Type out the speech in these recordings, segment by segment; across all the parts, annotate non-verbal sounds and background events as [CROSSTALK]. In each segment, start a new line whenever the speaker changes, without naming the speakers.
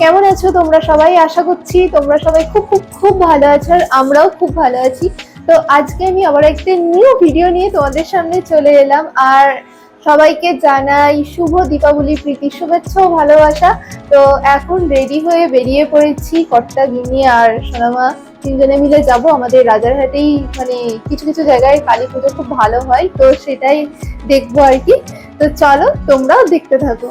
কেমন আছো? তোমরা সবাই? আশা করছি তোমরা সবাই খুব খুব খুব ভালো আছো আর আমরাও খুব ভালো আছি। তো আজকে আমি আবার একটা নিউ ভিডিও নিয়ে তোমাদের সামনে চলে এলাম। আর সবাইকে জানাই শুভ দীপাবলি প্রীতি শুভেচ্ছা ভালোবাসা। তো এখন রেডি হয়ে বেরিয়ে পড়েছি কর্তা গিনি আর সোনামা তিনজনে মিলে যাব আমাদের রাজারহাটেই। মানে কিছু কিছু জায়গায় কালী পুজো খুব ভালো হয়, তো সেটাই দেখব আর কি। তো চলো, তোমরাও দেখতে থাকো।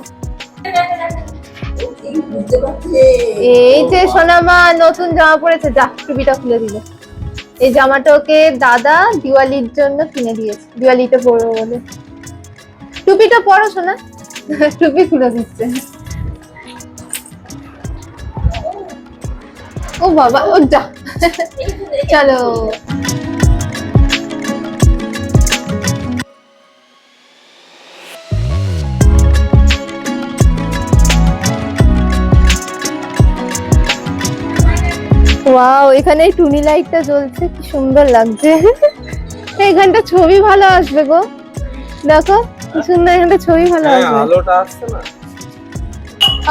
এই যে সোনামা, নতুন জামা পড়েছে, যা, টুপিটা খুলে দিল। এই জামাটা ওকে দাদা দিওয়ালির জন্য কিনে দিয়েছে, দিওয়ালিতে পরবো বলে। টুপিটা পরো, সোনা। টুপি খুলে দিচ্ছে। ও বাবা, ও যা। চলো। ওয়াও এখানে টুনি লাইটটা জ্বলছে কি সুন্দর লাগছে। এখানটা ছবি ভালো আসবে গো। দেখো কি সুন্দর এখানটা ছবি ভালো
হ্যাঁ
আসবে।
আলোটা আসছে না।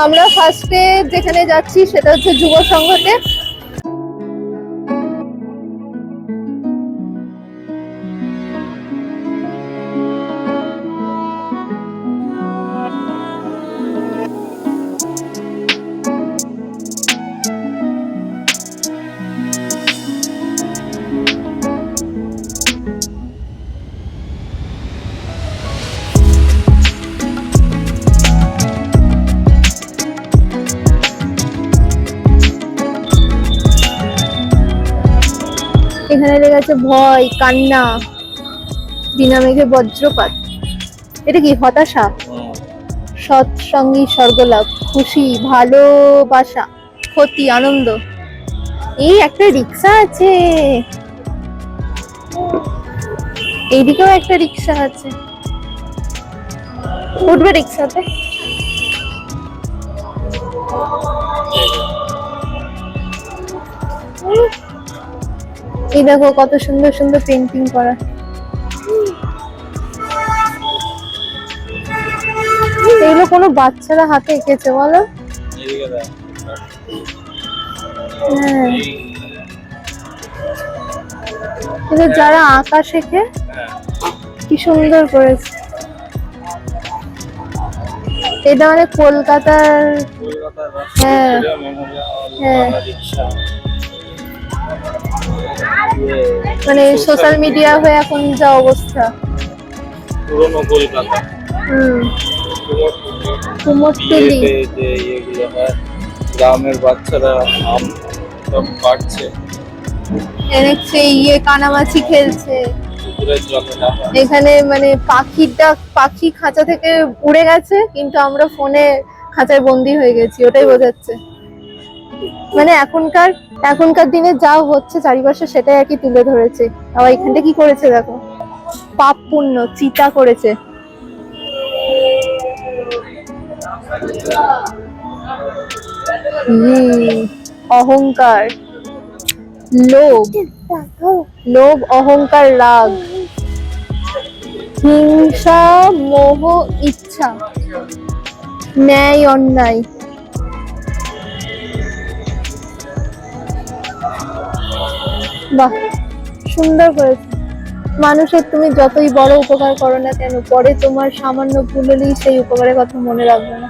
আমরা ফার্স্টে যেখানে যাচ্ছি সেটা হচ্ছে যুব সংঘতে। লেগেছে ভয়, কান্না, বিনা মেঘে বজ্রপাত। এটা কি হতাশা? সৎসঙ্গী স্বর্গলাভ, খুশি, ভালোবাসা, ক্ষতি, আনন্দ। এই একটা রিক্সা আছে। এইদিকেও একটা রিক্সা আছে। উঠবে রিক্সাতে? এই দেখো কত সুন্দর সুন্দর পেন্টিং করা এগুলো কোনো বাচ্চারা হাতে এঁকেছে বলো হ্যাঁ কিন্তু যারা আঁকা শেখে। কি সুন্দর করেছে এটা মানে কলকাতার হ্যাঁ। হ্যাঁ। মানে সোশ্যাল মিডিয়া হয়ে এখন যা অবস্থা।
পুরনো কলকাতা
হুম।
কুমোরটুলি বিয়েতে যে ইয়েগুলো হয় গ্রামের বাচ্চারা আম সব কাটছে।
এনেছে ইয়ে কানামাছি খেলছে। এখানে মানে পাখিটা পাখি খাঁচা থেকে উড়ে গেছে কিন্তু আমরা ফোনে খাঁচায় বন্দি হয়ে গেছি ওটাই বোঝাচ্ছে। মানে এখনকার এখনকার দিনে যা হচ্ছে চারিপাশে সেটাই আর কি তুলে ধরেছে। আবার এখানটা কি করেছে দেখো? পাপ পুণ্য, চিতা করেছে। অহংকার। লোভ। লোভ, অহংকার, রাগ। হিংসা, মোহ, ইচ্ছা। ন্যায়, অন্যায়। বাহ, সুন্দর হয়েছে। মানুষের তুমি যতই বড় উপকার করো না কেন, পরে তোমার সামান্য ভুল হলেই সেই উপকারের কথা মনে রাখবে না।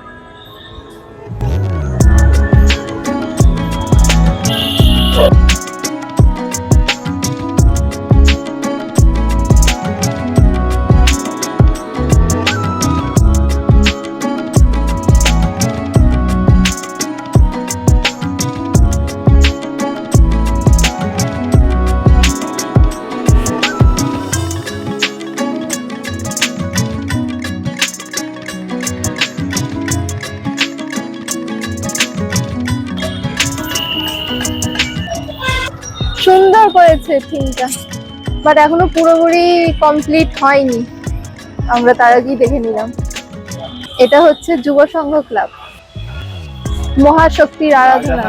করেছে থিমটা বাট এখনও পুরোপুরি কমপ্লিট হয়নি। আমরা তার আগেই দেখে নিলাম। এটা হচ্ছে যুব সংঘ ক্লাব মহাশক্তির আরাধনা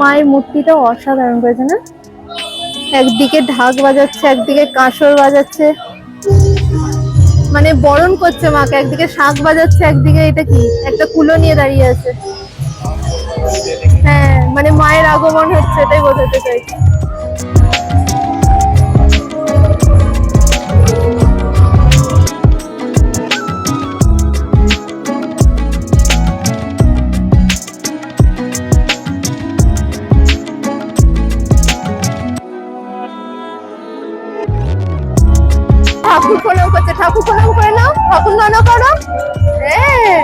মায়ের মূর্তিটা অসাধারণ করেছে না? একদিকে ঢাক বাজাচ্ছে, একদিকে কাঁসর বাজাচ্ছে। মানে বরণ করছে মাকে, একদিকে শাক বাজাচ্ছে, একদিকে এটা কি? একটা কুলো নিয়ে দাঁড়িয়ে আছে। হ্যাঁ মানে মায়ের আগমন হচ্ছে, এটাই বোঝাতে চাইছি। ঠাকুর প্রণাম করে নাও, ঠাকুর নানা করো। হ্যাঁ।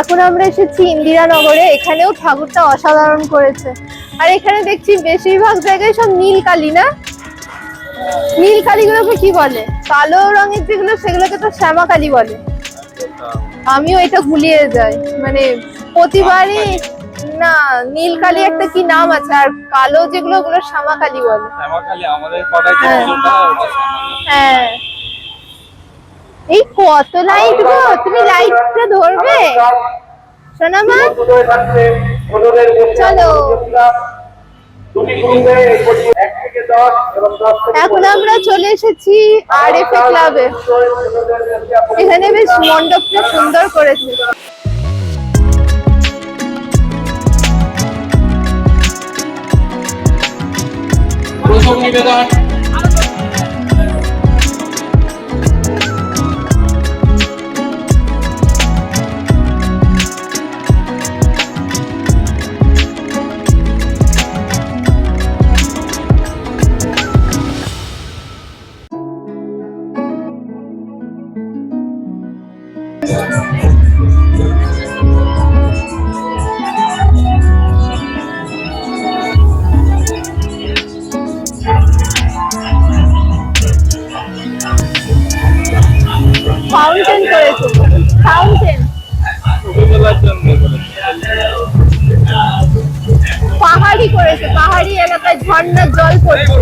এখন আমরা এসেছি ইন্দিরানগরে এখানেও ঠাকুরটা অসাধারণ করেছে। আর এখানে দেখছি বেশিরভাগ জায়গায় সব নীল কালি না? নীল কালিগুলোকে কি বলে? কালো রঙের যেগুলো সেগুলোকে তো শ্যামা কালি বলে। আমিও এটা ভুলিয়ে যাই। মানে প্রতিবারই না নীল কালি একটা কি নাম আছে? আর কালো যেগুলো ওগুলো শ্যামা কালি বলে। হ্যাঁ। হ্যাঁ। এই কত লাইট গো? তুমি লাইটটা ধরবে? সোনা মা চলো। এখন আমরা চলে এসেছি আর এফ ক্লাবে এখানে বেশ মণ্ডপটা সুন্দর করেছে।
প্রথম নিবেদন।
পাহাড়ি করেছে? পাহাড়ি এলাকায় ঝর্ণার জল পড়ছে।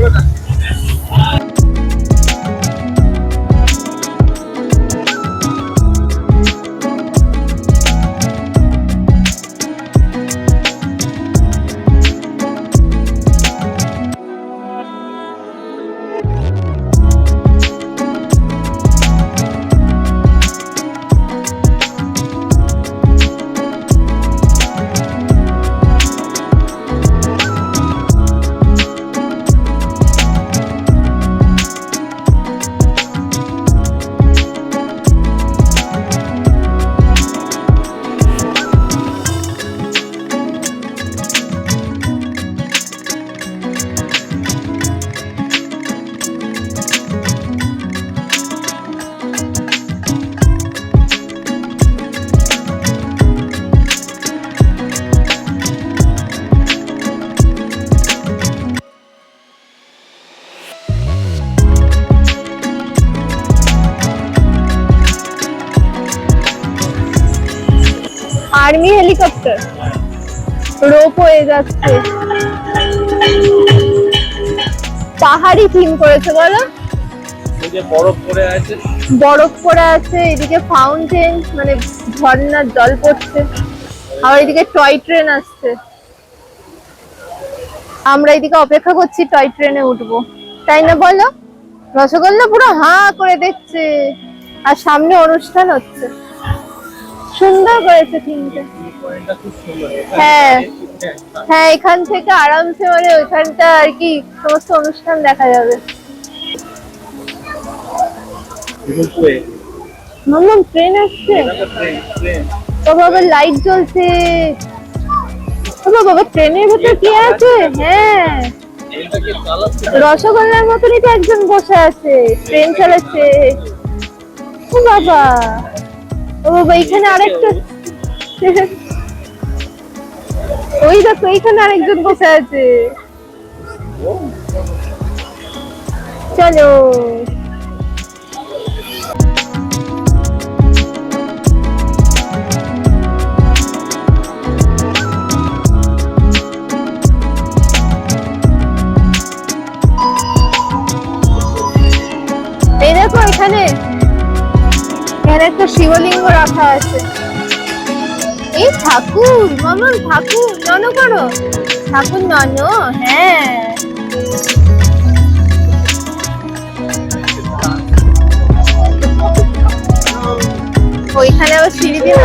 Army helicopter. রোপ হয়ে যাচ্ছে। পাহাড়ি থিম করেছে বলো।
বরফ পড়ে আছে।
বরফ পড়ে আছে এদিকে ফাউন্টেন মানে ঝর্ণার জল পড়ছে। আবার এদিকে টয় ট্রেন আসছে। আমরা এদিকে অপেক্ষা করছি টয় ট্রেনে উঠবো। তাই না বলো? রসগোল্লা পুরো হাঁ করে দেখছে। আর সামনে অনুষ্ঠান হচ্ছে। সুন্দর করেছে থিমটা। হ্যাঁ। হ্যাঁ এখান থেকে আরামসে মানে ওইখানটা আর কি সমস্ত অনুষ্ঠান দেখা যাবে। মাম্মাম ট্রেন আসছে? ও বাবা লাইট জ্বলছে। ও বাবা ট্রেনের ভেতর কি আছে? হ্যাঁ। রসগোল্লার মতনই তো একজন বসে আছে ট্রেন চালাচ্ছে। ও বাবা। ও বাবা এখানে আরেকটা ওই দেখো এখানে আরেকজন বসে আছে চলো এই দেখো এখানে এখানে একটা শিবলিঙ্গ রাখা আছে। এই ঠাকুর মামন ঠাকুর নন করো। ঠাকুর নন হ্যাঁ। ওইখানে আবার সিঁড়ি দিয়ে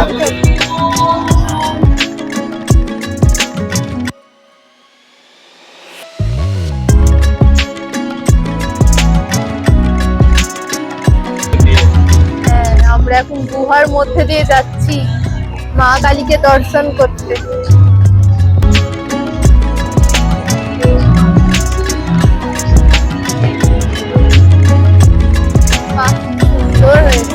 গুহার মধ্যে দিয়ে যাচ্ছি। মা কালীকে দর্শন করতে। সুন্দর হয়েছে।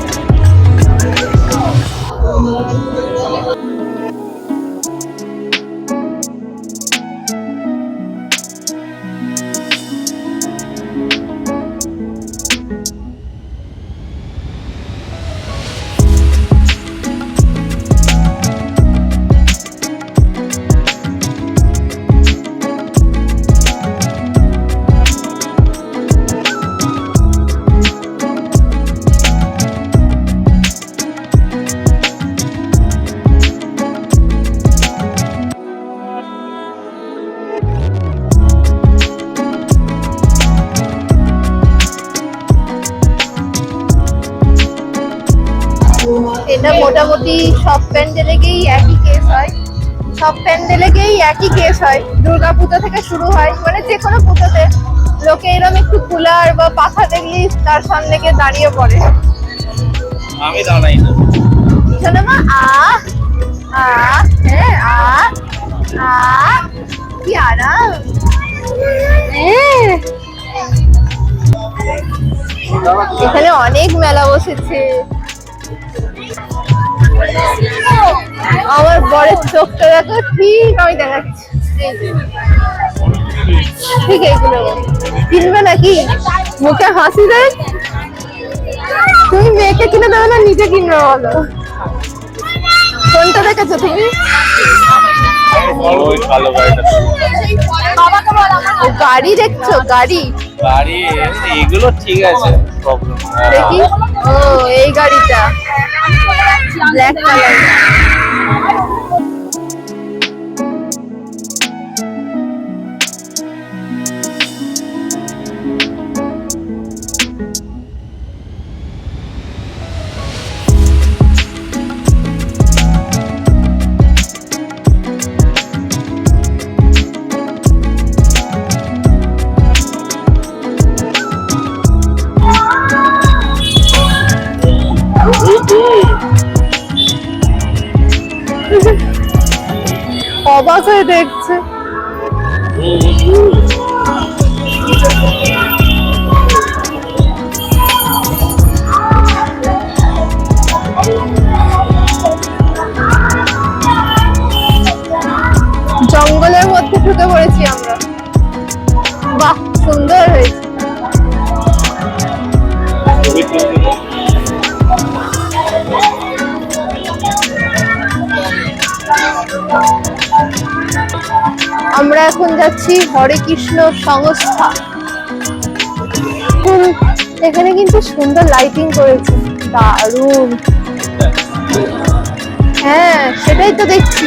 দুর্গা পুজো থেকে শুরু হয় মানে যে কোনো পুজোতে। লোকে এরকম একটু কুলার বা পাখা দেখলেই তার সামনে গিয়ে দাঁড়িয়ে পড়ে।
আমি দাঁড়াই না।
শোনো মা আ আ হ্যাঁ আ আ কি আরাম। এখানে অনেক মেলা বসেছে। আমার বরের চোখটা দেখো ঠিক আমি দেখাচ্ছি। ঠিক এইগুলো কিনবে নাকি? মুখে হাসি দেয় তুমি মেয়েকে কিনে দেবে না নিজে কিনবে বলো। কোনটা দেখেছ তুমি? গাড়ি দেখছ? গাড়ি?
গাড়ি এগুলো ঠিক আছে
দেখি। ও এই গাড়িটা। ব্ল্যাক কালার এখন যাচ্ছি হরে কৃষ্ণ সংস্থা। এখানে কিন্তু সুন্দর লাইটিং করেছে। দারুণ। হ্যাঁ সেটাই তো দেখছি।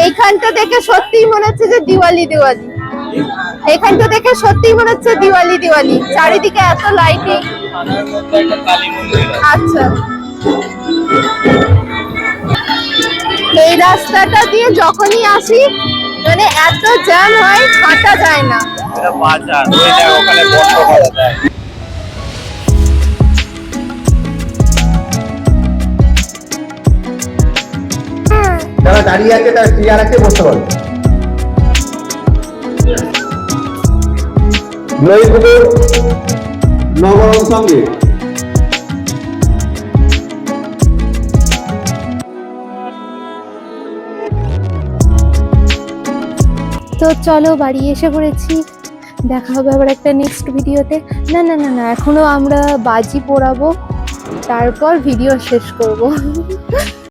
এইখানটা দেখে সত্যিই মনে হচ্ছে যে দিওয়ালি দিওয়ালি। এইখানটা দেখে সত্যিই মনে হচ্ছে দিওয়ালি দিওয়ালি। চারিদিকে এত লাইটিং আচ্ছা। এই রাস্তাটা দিয়ে যখনই আসি মানে এত জ্যাম হয় হাঁটা যায় না।
এটা বাজার ওই ওখানে বন্ধ করা যায়।
যারা দাঁড়িয়ে আছে তারা চেয়ার আছে বসতে পারবে। সঙ্গে।
তো চলো বাড়ি এসে পড়েছি। দেখা হবে আবার একটা নেক্সট ভিডিওতে। না না না না এখনও আমরা বাজি পোড়াবো, তারপর ভিডিও শেষ করব। [LAUGHS]